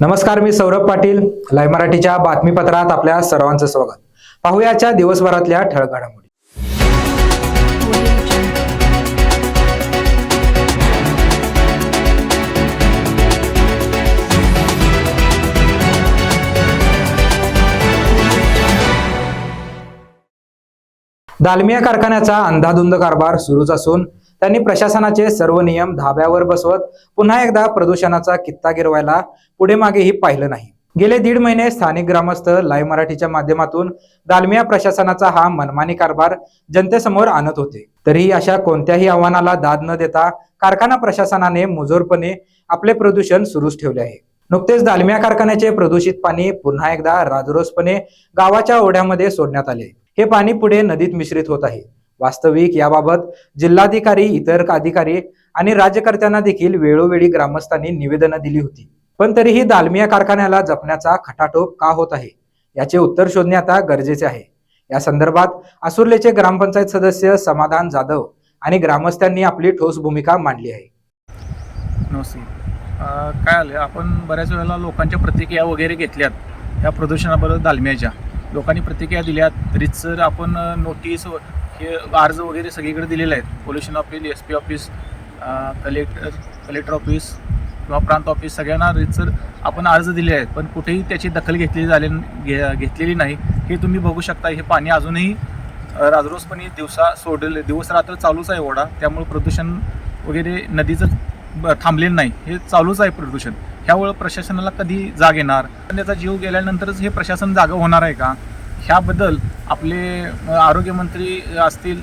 नमस्कार मी सौरभ पाटील. लाईव्ह मराठीच्या बातमीपत्रात आपल्या सर्वांचं स्वागत. पाहुयाच्या दिवसभरातल्या ठळक घडामोडी दालमिया कारखान्याचा अंधाधुंद कारभार सुरूच असून त्यांनी प्रशासनाचे सर्व नियम धाब्यावर बसवत पुन्हा एकदा प्रदूषणाचा कित्ता गिरवायला पुढे मागेही पाहिलं नाही. गेले दीड महिने स्थानिक ग्रामस्थ लाईव्ह मराठीच्या माध्यमातून दालमिया प्रशासनाचा हा मनमानी कारभार जनतेसमोर आणत होते. तरीही अशा कोणत्याही आव्हानाला दाद न देता कारखाना प्रशासनाने मुजोरपणे आपले प्रदूषण सुरूच ठेवले आहे. नुकतेच दालमिया कारखान्याचे प्रदूषित पाणी पुन्हा एकदा राजरोसपणे गावाच्या ओढ्यामध्ये सोडण्यात आले. हे पाणी पुढे नदीत मिश्रित होत आहे. वास्तविक याबाबत जिल्हाधिकारी इतर अधिकारी आणि राज्यकर्त्यांना देखील वेळोवेळी ग्रामस्थांनी निवेदनं दिली होती. पण तरीही दालमिया कारखान्याला जपण्याचा खटाटोप का होत आहे? याचे उत्तर शोधणे आता गरजेचे आहे. या संदर्भात असुर्लेचे ग्रामपंचायत सदस्य समाधान जाधव आणि ग्रामस्थांनी आपली ठोस भूमिका मांडली आहे. काय आलं? आपण बऱ्याच वेळेला लोकांच्या प्रतिक्रिया वगैरे घेतल्यात. या प्रदूषणाबद्दल दालमियाच्या. लोकांनी प्रतिक्रिया दिल्यात रीतसर आपण नोटीस हे अर्ज वगैरे सगळीकडे दिलेले आहेत. Pollution office S P office collector collector office किंवा प्रांत ऑफिस सगळ्यांना रितसर आपण अर्ज दिले आहेत. पण कुठेही त्याची दखल घेतली झाले घे घेतलेली नाही. हे तुम्ही बघू शकता. हे पाणी अजूनही राजरोसपणे दिवसा सोडले दिवस रात्र चालूच आहे ओढा. त्यामुळे प्रदूषण वगैरे नदीचं थांबलेलं नाही. हे चालूच आहे प्रदूषण. ह्यामुळं प्रशासनाला कधी जाग येणार? पण त्याचा जीव गेल्यानंतरच हे प्रशासन जागं होणार आहे का? ह्याबद्दल आपले आरोग्यमंत्री असतील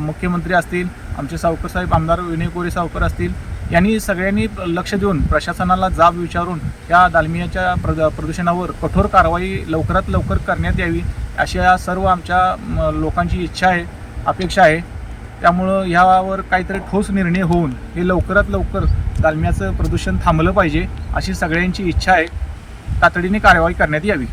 मुख्यमंत्री असतील आमचे सावकर साहेब आमदार विनय कोरे सावकर असतील यांनी सगळ्यांनी लक्ष देऊन प्रशासनाला जाब विचारून या दालमियाच्या प्रद प्रदूषणावर कठोर कारवाई लवकरात लवकर करण्यात यावी अशा सर्व आमच्या लोकांची इच्छा आहे अपेक्षा आहे. त्यामुळं ह्यावर काहीतरी ठोस निर्णय होऊन हे लवकरात लवकर दालम्याचं प्रदूषण थांबलं पाहिजे अशी सगळ्यांची इच्छा आहे. तातडीने कारवाई करण्यात यावी.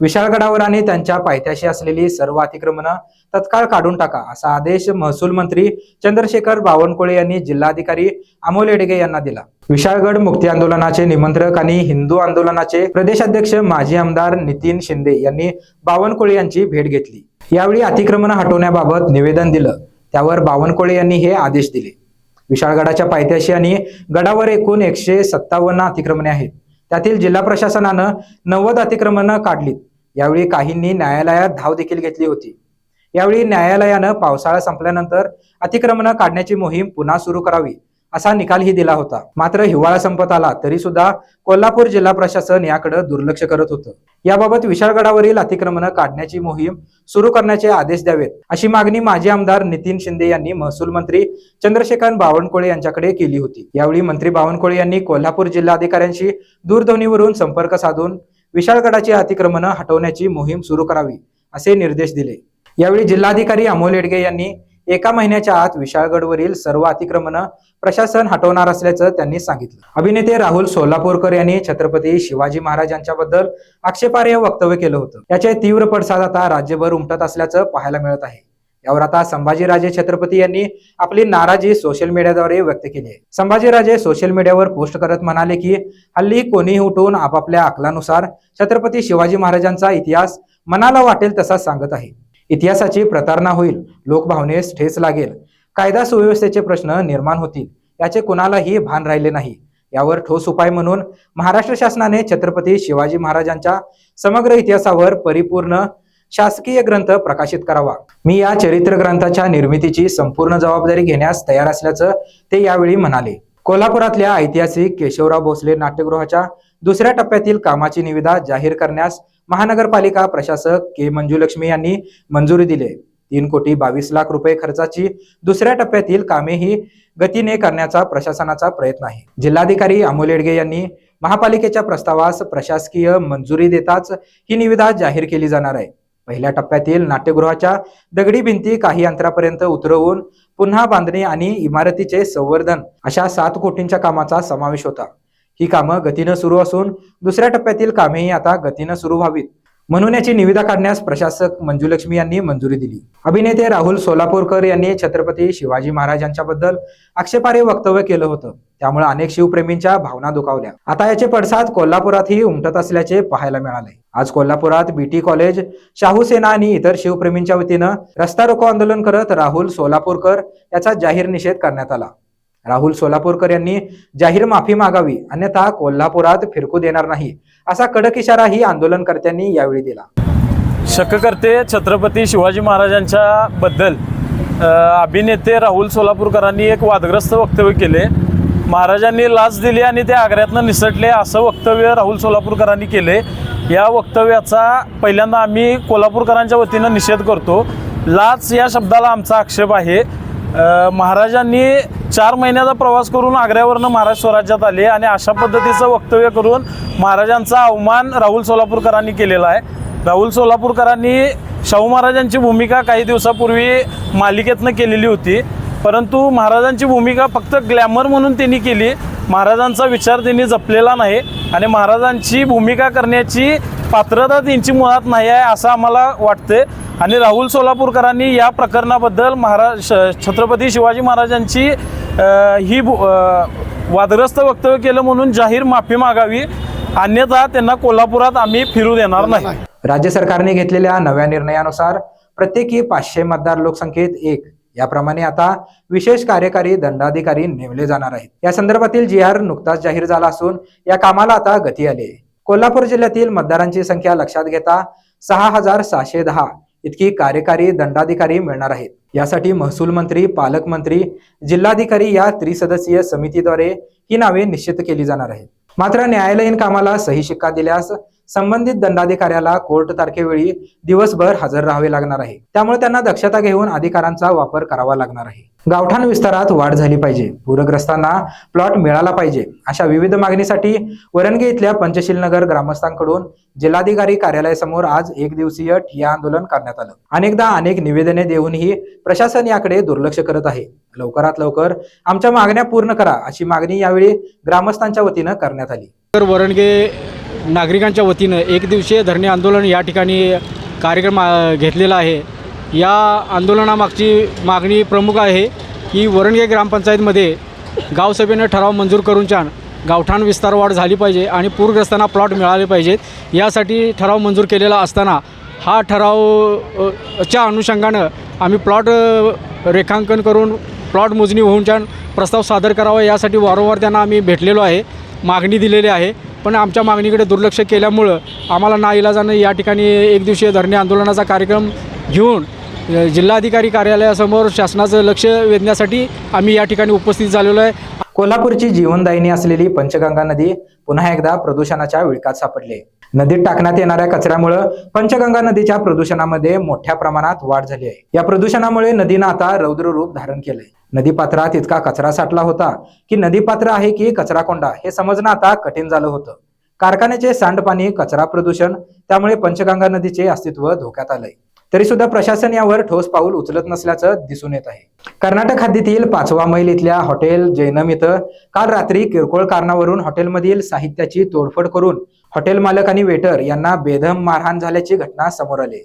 विशाळगडावर आणि त्यांच्या पायथ्याशी असलेली सर्व अतिक्रमणं तत्काळ काढून टाका असा आदेश महसूल मंत्री चंद्रशेखर बावनकुळे यांनी जिल्हाधिकारी अमोल येडगे यांना दिला. विशाळगड मुक्ती आंदोलनाचे निमंत्रक आणि हिंदू आंदोलनाचे प्रदेशाध्यक्ष माजी आमदार नितीन शिंदे यांनी बावनकुळे यांची भेट घेतली. यावेळी अतिक्रमण हटवण्याबाबत निवेदन दिलं. त्यावर बावनकुळे यांनी हे आदेश दिले. विशाळगडाच्या पायथ्याशी आणि गडावर एकूण एकशे सत्तावन्न अतिक्रमणे आहेत. त्यातील जिल्हा प्रशासनानं नव्वद अतिक्रमणं काढलीत. यावेळी काहींनी न्यायालयात धाव देखील घेतली होती. यावेळी न्यायालयानं पावसाळा संपल्यानंतर अतिक्रमणं काढण्याची मोहीम पुन्हा सुरू करावी असा निकालही दिला होता. मात्र हिवाळा संपत आला तरी सुद्धा कोल्हापूर जिल्हा प्रशासन याकडे दुर्लक्ष करत होतं. याबाबत विशाळगडावरील अतिक्रमणं काढण्याची मोहीम सुरू करण्याचे आदेश द्यावेत अशी मागणी माजी आमदार नितीन शिंदे यांनी महसूल मंत्री चंद्रशेखर बावनकुळे यांच्याकडे केली होती. यावेळी मंत्री बावनकुळे यांनी कोल्हापूर जिल्हाधिकाऱ्यांशी दूरध्वनीवरून संपर्क साधून विशाळगडाची अतिक्रमणं हटवण्याची मोहीम सुरू करावी असे निर्देश दिले. यावेळी जिल्हाधिकारी अमोल येडगे यांनी एका महिन्याच्या आत विशाळगडवरील सर्व अतिक्रमणं प्रशासन हटवणार असल्याचं त्यांनी सांगितलं. अभिनेते राहुल सोलापूरकर यांनी छत्रपती शिवाजी महाराज यांच्याबद्दल आक्षेपार्ह वक्तव्य केलं होतं. याचे तीव्र पडसाद आता राज्यभर उमटत असल्याचं पाहायला मिळत आहे. यावर आता संभाजीराजे छत्रपती यांनी आपली नाराजी सोशल मीडियाद्वारे व्यक्त केली आहे. संभाजीराजे सोशल मीडियावर पोस्ट करत म्हणाले की हल्ली कोणीही उठून आपापल्या आकलानुसार छत्रपती शिवाजी महाराजांचा इतिहास मनाला वाटेल तसा सांगत आहे. इतिहासाची प्रतारणा होईल. लोकभावनेस ठेच लागेल. कायदा सुव्यवस्थेचे प्रश्न निर्माण होतील. याचे कुणालाही भान राहिले नाही. यावर ठोस उपाय म्हणून महाराष्ट्र शासनाने छत्रपती शिवाजी महाराजांच्या समग्र इतिहासावर परिपूर्ण शासकीय ग्रंथ प्रकाशित करावा. मी या चरित्र ग्रंथाच्या निर्मितीची संपूर्ण जबाबदारी घेण्यास तयार असल्याचं ते यावेळी म्हणाले. कोल्हापुरातल्या ऐतिहासिक केशवराव भोसले नाट्यगृहाच्या दुसऱ्या टप्प्यातील कामाची निविदा जाहीर करण्यास महानगरपालिका प्रशासक के मंजुलक्ष्मी यांनी मंजुरी दिली. तीन कोटी बावीस लाख रुपये खर्चाची दुसऱ्या टप्प्यातील कामेही गतीने करण्याचा प्रशासनाचा प्रयत्न आहे. जिल्हाधिकारी अमोल येडगे यांनी महापालिकेच्या प्रस्तावास प्रशासकीय मंजुरी देताच ही निविदा जाहीर केली जाणार आहे. पहिल्या टप्प्यातील नाट्यगृहाच्या दगडी भिंती काही अंतरापर्यंत उतरवून पुन्हा बांधणी आणि इमारतीचे संवर्धन अशा सात कोटींच्या कामाचा समावेश होता. ही कामं गतीनं सुरू असून दुसऱ्या टप्प्यातील कामेही आता गतीनं सुरू व्हावीत. म्हणून याची निविदा काढण्यास प्रशासक मंजुलक्ष्मी यांनी मंजुरी दिली. अभिनेते राहुल सोलापूरकर यांनी छत्रपती शिवाजी महाराज यांच्याबद्दल आक्षेपार्ह वक्तव्य केलं होतं. त्यामुळे अनेक शिवप्रेमींच्या भावना दुखावल्या. आता याचे पडसाद कोल्हापुरातही उमटत असल्याचे पाहायला मिळाले आज कोल्हापुरात बीटी कॉलेज शाहू सेना आणि इतर शिवप्रेमींच्या वतीनं रस्ता रोको आंदोलन करत राहुल सोलापूरकर याचा जाहीर निषेध करण्यात आला. राहुल सोलापूरकर यांनी जाहीर माफी मागावी अन्यथा कोल्हापुरात फिरकू देणार नाही असा कडक इशाराही आंदोलनकर्त्यांनी यावेळी दिला. शककर्ते छत्रपती शिवाजी महाराजांच्या बद्दल अभिनेते राहुल सोलापूरकरांनी एक वादग्रस्त वक्तव्य केले. महाराजांनी लाच दिली आणि ते आग्र्यातनं निसटले असं वक्तव्य राहुल सोलापूरकरांनी केले. या वक्तव्याचा पहिल्यांदा आम्ही कोल्हापूरकरांच्या वतीनं निषेध करतो. लाच या शब्दाला आमचा आक्षेप आहे. महाराजांनी चार महिन्याचा प्रवास करून आग्र्यावरनं महाराज स्वराज्यात आले आणि अशा पद्धतीचं वक्तव्य करून महाराजांचा अवमान राहुल सोलापूरकरांनी केलेला आहे. राहुल सोलापूरकरांनी शाहू महाराजांची भूमिका काही दिवसापूर्वी मालिकेतनं केलेली होती. परंतु महाराजांची भूमिका फक्त ग्लॅमर म्हणून त्यांनी केली. महाराजांचा विचार त्यांनी जपलेला नाही आणि महाराजांची भूमिका करण्याची पात्रता त्यांची मुळात नाही आहे असं आम्हाला वाटते आणि राहुल सोलापूरकरांनी या प्रकरणाबद्दल महाराज छत्रपती शिवाजी महाराजांची ही वादग्रस्त वक्तव्य केलं म्हणून जाहीर माफी मागावी. अन्यथा त्यांना कोल्हापुरात आम्ही फिरू देणार नाही. राज्य सरकारने घेतलेल्या नव्या निर्णयानुसार प्रत्येकी पाचशे मतदार लोकसंख्येत एक. याप्रमाणे आता विशेष कार्यकारी दंडाधिकारी नेमले जाणार आहेत. या संदर्भातील जी आर नुकताच जाहीर झाला असून या कामाला आता गती आली आहे. कोल्हापूर जिल्ह्यातील मतदारांची संख्या लक्षात घेता सहा हजार सहाशे दहा. इतकी कार्यकारी दंडाधिकारी मिळणार आहेत. यासाठी महसूल मंत्री पालकमंत्री जिल्हाधिकारी या त्रिसदस्यीय समितीद्वारे ही नावे निश्चित केली जाणार आहेत. मात्र न्यायालयीन कामाला सही शिक्का दिल्यास संबंधित दंडाधिकाऱ्याला कोर्ट तारखेवेळी दिवसभर हजर राहावे लागणार आहे. त्यामुळे त्यांना दक्षता घेऊन अधिकारांचा वापर करावा लागणार आहे. गावठाण विस्तारात वाढ झाली पाहिजे. पूरग्रस्तांना प्लॉट मिळाला पाहिजे. अशा विविध मागणीसाठी वरणगे इथल्या पंचशील नगर ग्रामस्थांकडून जिल्हाधिकारी कार्यालयासमोर आज एक दिवसीय ठिया आंदोलन करण्यात आलं. अनेकदा अनेक निवेदने देऊनही प्रशासन याकडे दुर्लक्ष करत आहे. लवकरात लवकर आमच्या मागण्या पूर्ण करा अशी मागणी यावेळी ग्रामस्थांच्या वतीनं करण्यात आली. तर वरणगे नागरिकांच्या वतीनं एक दिवसीय धरणे आंदोलन या ठिकाणी कार्यक्रम घेतलेला आहे. या आंदोलनामागची मागणी प्रमुख आहे की वरणगे ग्रामपंचायतमध्ये गावसभेनं ठराव मंजूर करून छान गावठाण विस्तार वाढ झाली पाहिजे आणि पूरग्रस्तांना प्लॉट मिळाले पाहिजेत. यासाठी ठराव मंजूर केलेला असताना हा ठराव च्या अनुषंगानं आम्ही प्लॉट रेखांकन करून प्लॉट मोजणी होऊन छान प्रस्ताव सादर करावा यासाठी वारंवार त्यांना आम्ही भेटलेलो आहे मागणी दिलेली आहे. पण आमच्या मागणीकडे दुर्लक्ष केल्यामुळं आम्हाला ना इलाजानं या ठिकाणी एक दिवशीय धरणे आंदोलनाचा कार्यक्रम घेऊन जिल्हाधिकारी कार्यालयासमोर शासनाचं लक्ष वेधण्यासाठी आम्ही या ठिकाणी उपस्थित झालेलो आहे. कोल्हापूरची जीवनदायिनी असलेली पंचगंगा नदी पुन्हा एकदा प्रदूषणाच्या विळकात सापडली. नदीत टाकण्यात येणाऱ्या कचऱ्यामुळं पंचगंगा नदीच्या प्रदूषणामध्ये मोठ्या प्रमाणात वाढ झाली आहे. या प्रदूषणामुळे नदीनं आता रौद्र रूप धारण केलंय. नदीपात्रात इतका कचरा साठला होता की नदीपात्र आहे की कचरा कोंडा हे समजणं आता कठीण झालं होतं. कारखान्याचे सांडपाणी कचरा प्रदूषण त्यामुळे पंचगंगा नदीचे अस्तित्व धोक्यात आलंय. तरी सुद्धा प्रशासन यावर ठोस पाऊल उचलत नसल्याचं दिसून येत आहे. कर्नाटक हद्दीतील पाचवा मैल इथल्या हॉटेल जैनम इथं काल रात्री किरकोळ कारणावरून हॉटेलमधील साहित्याची तोडफोड करून हॉटेल मालक आणि वेटर यांना बेधम मारहाण झाल्याची घटना समोर आली.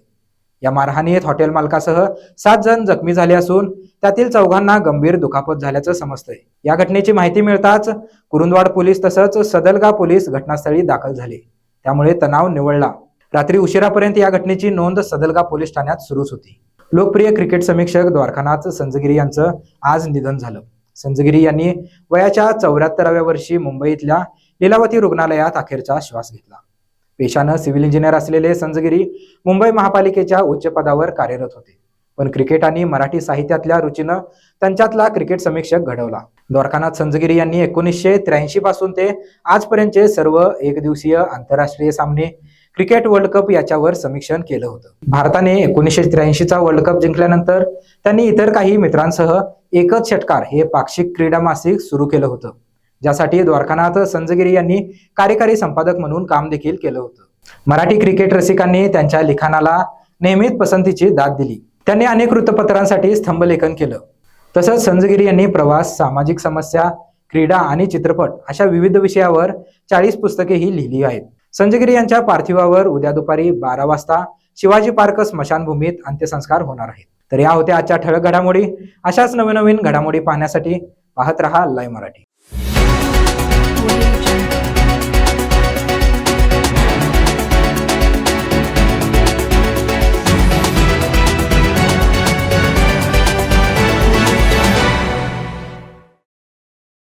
या मारहाणीत हॉटेल मालकासह सात जण जखमी झाले असून त्यातील चौघांना गंभीर दुखापत झाल्याचं समजतंय. या घटनेची माहिती मिळताच कुरुंदवाड पोलीस तसंच सदलगा पोलीस घटनास्थळी दाखल झाले. त्यामुळे तणाव निवळला. रात्री उशिरापर्यंत या घटनेची नोंद सदलगा पोलीस ठाण्यात सुरूच होती. लोकप्रिय क्रिकेट समीक्षक द्वारकानाथ संजगिरी यांचं आज निधन झालं. संजगिरी यांनी वयाच्या चौऱ्याहत्तराव्या वर्षी मुंबईतल्या लिलावती रुग्णालयात अखेरचा श्वास घेतला. पेशानं सिव्हिल इंजिनियर असलेले संजगिरी मुंबई महापालिकेच्या उच्च पदावर कार्यरत होते. पण क्रिकेट आणि मराठी साहित्यातल्या रुचीनं त्यांच्यातला क्रिकेट समीक्षक घडवला. द्वारकानाथ संजगिरी यांनी एकोणीसशे त्र्याऐंशी पासून ते आजपर्यंतचे सर्व एकदिवसीय आंतरराष्ट्रीय सामने क्रिकेट वर्ल्ड कप याच्यावर समीक्षण केलं होतं. भारताने एकोणीसशे त्र्याऐंशीचा वर्ल्ड कप जिंकल्यानंतर त्यांनी इतर काही मित्रांसह एकच षटकार हे पाक्षिक क्रीडा मासिक सुरू केलं होतं. ज्यासाठी द्वारकानाथ संजगिरी यांनी कार्यकारी संपादक म्हणून काम देखील केलं होतं. मराठी क्रिकेट रसिकांनी त्यांच्या लिखाणाला नेहमीच पसंतीची दाद दिली. त्यांनी अनेक वृत्तपत्रांसाठी स्तंभलेखन केलं. तसंच संजगिरी यांनी प्रवास सामाजिक समस्या क्रीडा आणि चित्रपट अशा विविध विषयावर चाळीस पुस्तकेही लिहिली आहेत. संजयगिरी यांच्या पार्थिवावर उद्या दुपारी बारा वाजता शिवाजी पार्क स्मशानभूमीत अंत्यसंस्कार होणार आहेत. तर या होत्या आजच्या ठळक घडामोडी. अशाच नवीन नवीन घडामोडी पाहण्यासाठी पाहत रहा लाईव्ह मराठी.